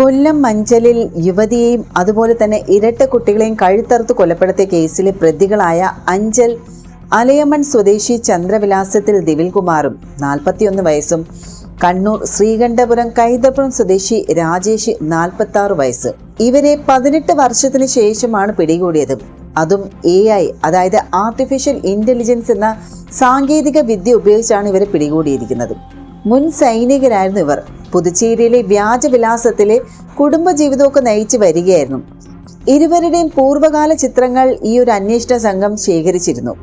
കൊല്ലം മഞ്ചലിൽ യുവതിയെയും അതുപോലെ തന്നെ ഇരട്ട കുട്ടികളെയും കഴുത്തറുത്ത് കൊലപ്പെടുത്തിയ കേസിലെ പ്രതികളായ അഞ്ചൽ അലയമൺ സ്വദേശി ചന്ദ്രവിലാസത്തിൽ ദിവിൽകുമാറും നാൽപ്പത്തിയൊന്ന് വയസ്സും കണ്ണൂർ ശ്രീകണ്ഠപുരം കൈതപ്പുറം സ്വദേശി രാജേഷ് നാൽപ്പത്തി ആറ് വയസ്സ്. ഇവരെ പതിനെട്ട് വർഷത്തിന് ശേഷമാണ് പിടികൂടിയത്. അതും എ ഐ അതായത് ആർട്ടിഫിഷ്യൽ ഇന്റലിജൻസ് എന്ന സാങ്കേതിക വിദ്യ ഉപയോഗിച്ചാണ് ഇവരെ പിടികൂടിയിരിക്കുന്നത്. മുൻ സൈനികരായിരുന്നു ഇവർ. പുതുച്ചേരിയിലെ വ്യാജവിലാസത്തിലെ കുടുംബജീവിതമൊക്കെ നയിച്ചു വരികയായിരുന്നു. ഇരുവരുടെയും പൂർവകാല ചിത്രങ്ങൾ ഈ ഒരു അന്വേഷണ സംഘം ശേഖരിച്ചിരുന്നു.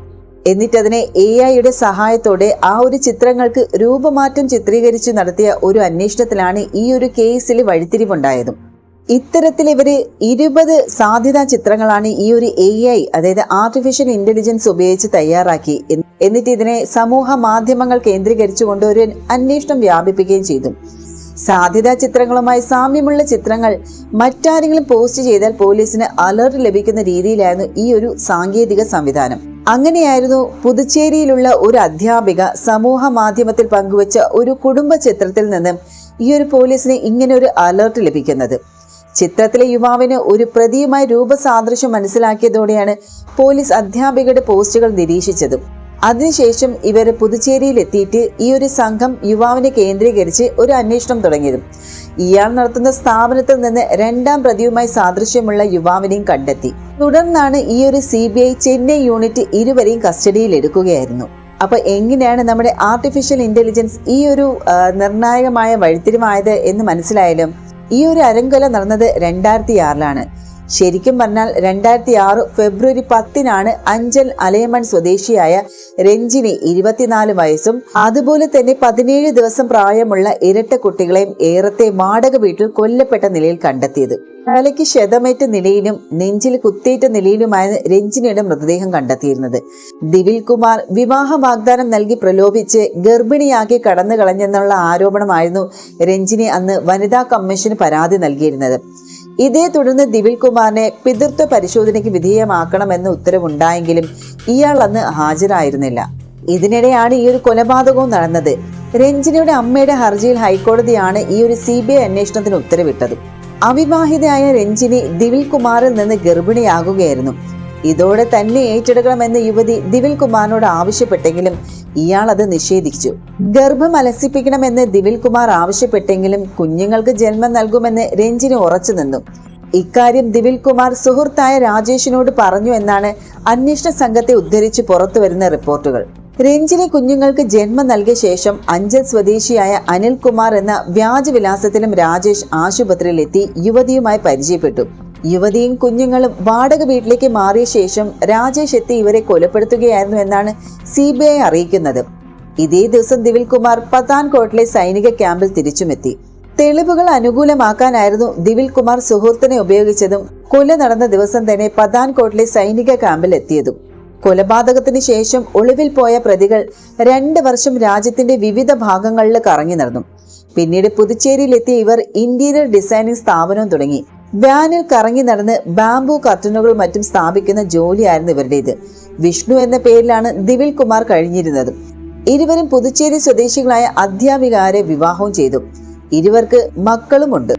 എന്നിട്ടതിനെ എ ഐയുടെ സഹായത്തോടെ ആ ഒരു ചിത്രങ്ങൾക്ക് രൂപമാറ്റം ചിത്രീകരിച്ചു നടത്തിയ ഒരു അന്വേഷണത്തിലാണ് ഈ ഒരു കേസിൽ വഴിത്തിരിവുണ്ടായതും. ഇത്തരത്തിൽ ഇവർ ഇരുപത് സാധ്യതാ ചിത്രങ്ങളാണ് ഈ ഒരു എ ഐ അതായത് ആർട്ടിഫിഷ്യൽ ഇന്റലിജൻസ് ഉപയോഗിച്ച് തയ്യാറാക്കി. എന്നിട്ട് ഇതിനെ സമൂഹ മാധ്യമങ്ങൾ കേന്ദ്രീകരിച്ചുകൊണ്ട് ഒരു അന്വേഷണം വ്യാപിപ്പിക്കുകയും ചെയ്തു. സാധ്യതാ ചിത്രങ്ങളുമായി സാമ്യമുള്ള ചിത്രങ്ങൾ മറ്റാരെങ്കിലും പോസ്റ്റ് ചെയ്താൽ പോലീസിന് അലർട്ട് ലഭിക്കുന്ന രീതിയിലായിരുന്നു ഈ ഒരു സാങ്കേതിക സംവിധാനം. അങ്ങനെയായിരുന്നു പുതുച്ചേരിയിലുള്ള ഒരു അധ്യാപിക സമൂഹ മാധ്യമത്തിൽ പങ്കുവച്ച ഒരു കുടുംബ ചിത്രത്തിൽ നിന്ന് ഈ ഒരു പോലീസിന് ഇങ്ങനെ ഒരു അലർട്ട് ലഭിക്കുന്നത്. ചിത്രത്തിലെ യുവാവിന് ഒരു പ്രതിയുമായി രൂപസാദൃശ്യം മനസ്സിലാക്കിയതോടെയാണ് പോലീസ് അധ്യാപികയുടെ പോസ്റ്റുകൾ നിരീക്ഷിച്ചത്. അതിനുശേഷം ഇവർ പുതുച്ചേരിയിലെത്തിയിട്ട് ഈ ഒരു സംഘം യുവാവിനെ കേന്ദ്രീകരിച്ച് ഒരു അന്വേഷണം തുടങ്ങിയതും. ഇയാൾ നടത്തുന്ന സ്ഥാപനത്തിൽ നിന്ന് രണ്ടാം പ്രതിയുമായി സാദൃശ്യമുള്ള യുവാവിനെയും കണ്ടെത്തി. തുടർന്നാണ് ഈ ഒരു C B I Chennai unit ഇരുവരെയും കസ്റ്റഡിയിൽ എടുക്കുകയായിരുന്നു. അപ്പൊ എങ്ങനെയാണ് നമ്മുടെ ആർട്ടിഫിഷ്യൽ ഇന്റലിജൻസ് ഈ ഒരു നിർണായകമായ വഴിത്തിരിവായത് എന്ന് മനസ്സിലായാലും ഈ ഒരു അരങ്കൊല നടന്നത് രണ്ടായിരത്തി ആറിലാണ്. ശരിക്കും പറഞ്ഞാൽ രണ്ടായിരത്തി ആറ് ഫെബ്രുവരി പത്തിനാണ് അഞ്ചൽ അലയമൺ സ്വദേശിയായ രഞ്ജിനി ഇരുപത്തിനാല് വയസ്സും അതുപോലെ തന്നെ പതിനേഴ് ദിവസം പ്രായമുള്ള ഇരട്ട കുട്ടികളെയും ഏറത്തെ വാടക വീട്ടിൽ കൊല്ലപ്പെട്ട നിലയിൽ കണ്ടെത്തിയത്. തലയ്ക്ക് ക്ഷതമേറ്റ നിലയിലും നെഞ്ചിൽ കുത്തേറ്റ നിലയിലുമായിരുന്നു രഞ്ജിനിയുടെ മൃതദേഹം കണ്ടെത്തിയിരുന്നത്. ദിവിൽ കുമാർ വിവാഹ വാഗ്ദാനം നൽകി പ്രലോഭിച്ച് ഗർഭിണിയാക്കി കടന്നു കളഞ്ഞെന്നുള്ള ആരോപണമായിരുന്നു രഞ്ജിനി അന്ന് വനിതാ കമ്മീഷന് പരാതി നൽകിയിരുന്നത്. ഇതേ തുടർന്ന് ദിവിൽ കുമാറിനെ പിതൃത്വ പരിശോധനയ്ക്ക് വിധേയമാക്കണമെന്ന് ഉത്തരവുണ്ടായെങ്കിലും ഇയാൾ അന്ന് ഹാജരായിരുന്നില്ല. ഇതിനിടെയാണ് ഈ ഒരു കൊലപാതകവും നടന്നത്. രഞ്ജിനിയുടെ അമ്മയുടെ ഹർജിയിൽ ഹൈക്കോടതിയാണ് ഈ ഒരു സി ബി ഐ അന്വേഷണത്തിന് ഉത്തരവിട്ടത്. അവിവാഹിതയായ രഞ്ജിനി ദിവിൽ കുമാറിൽ നിന്ന് ഗർഭിണിയാകുകയായിരുന്നു. ഇതോടെ തന്നെ ഏറ്റെടുക്കണമെന്ന് യുവതി ദിവിൽ കുമാറിനോട് ആവശ്യപ്പെട്ടെങ്കിലും ഇയാൾ അത് നിഷേധിച്ചു. ഗർഭം അലസിപ്പിക്കണമെന്ന് ദിവിൽ കുമാർ ആവശ്യപ്പെട്ടെങ്കിലും കുഞ്ഞുങ്ങൾക്ക് ജന്മം നൽകുമെന്ന് രഞ്ജിന് ഉറച്ചു നിന്നു. ഇക്കാര്യം ദിവിൽ കുമാർ സുഹൃത്തായ രാജേഷിനോട് പറഞ്ഞു എന്നാണ് അന്വേഷണ സംഘത്തെ ഉദ്ധരിച്ച് പുറത്തുവരുന്ന റിപ്പോർട്ടുകൾ. രഞ്ജിനി കുഞ്ഞുങ്ങൾക്ക് ജന്മം നൽകിയ ശേഷം അഞ്ചൽ സ്വദേശിയായ അനിൽകുമാർ എന്ന വ്യാജവിലാസത്തിലും രാജേഷ് ആശുപത്രിയിൽ എത്തി യുവതിയുമായി പരിചയപ്പെട്ടു. യുവതിയും കുഞ്ഞുങ്ങളും വാടക വീട്ടിലേക്ക് മാറിയ ശേഷം രാജേഷ് എത്തി ഇവരെ കൊലപ്പെടുത്തുകയായിരുന്നു എന്നാണ് സി ബി ഐ അറിയിക്കുന്നത്. ഇതേ ദിവസം ദിവിൽ കുമാർ പത്താൻകോട്ടിലെ സൈനിക ക്യാമ്പിൽ തിരിച്ചുമെത്തി. തെളിവുകൾ അനുകൂലമാക്കാനായിരുന്നു ദിവിൽ കുമാർ സുഹൃത്തിനെ ഉപയോഗിച്ചതും കൊല നടന്ന ദിവസം തന്നെ പത്താൻകോട്ടിലെ സൈനിക ക്യാമ്പിൽ എത്തിയതും. കൊലപാതകത്തിന് ശേഷം ഒളിവിൽ പോയ പ്രതികൾ രണ്ട് വർഷം രാജ്യത്തിന്റെ വിവിധ ഭാഗങ്ങളിൽ കറങ്ങി നടന്നു. പിന്നീട് പുതുച്ചേരിയിലെത്തിയ ഇവർ ഇന്റീരിയർ ഡിസൈനിങ് സ്ഥാപനം തുടങ്ങി. വാനിൽ കറങ്ങി നടന്ന് ബാംബു കർട്ടനുകൾ മറ്റും സ്ഥാപിക്കുന്ന ജോലിയായിരുന്നു ഇവരുടേത്. വിഷ്ണു എന്ന പേരിലാണ് ദിവിൽ കുമാർ കഴിഞ്ഞിരുന്നത്. ഇരുവരും പുതുച്ചേരി സ്വദേശികളായ അധ്യാപികാരെ വിവാഹവും ചെയ്തു. ഇരുവർക്ക് മക്കളുമുണ്ട്.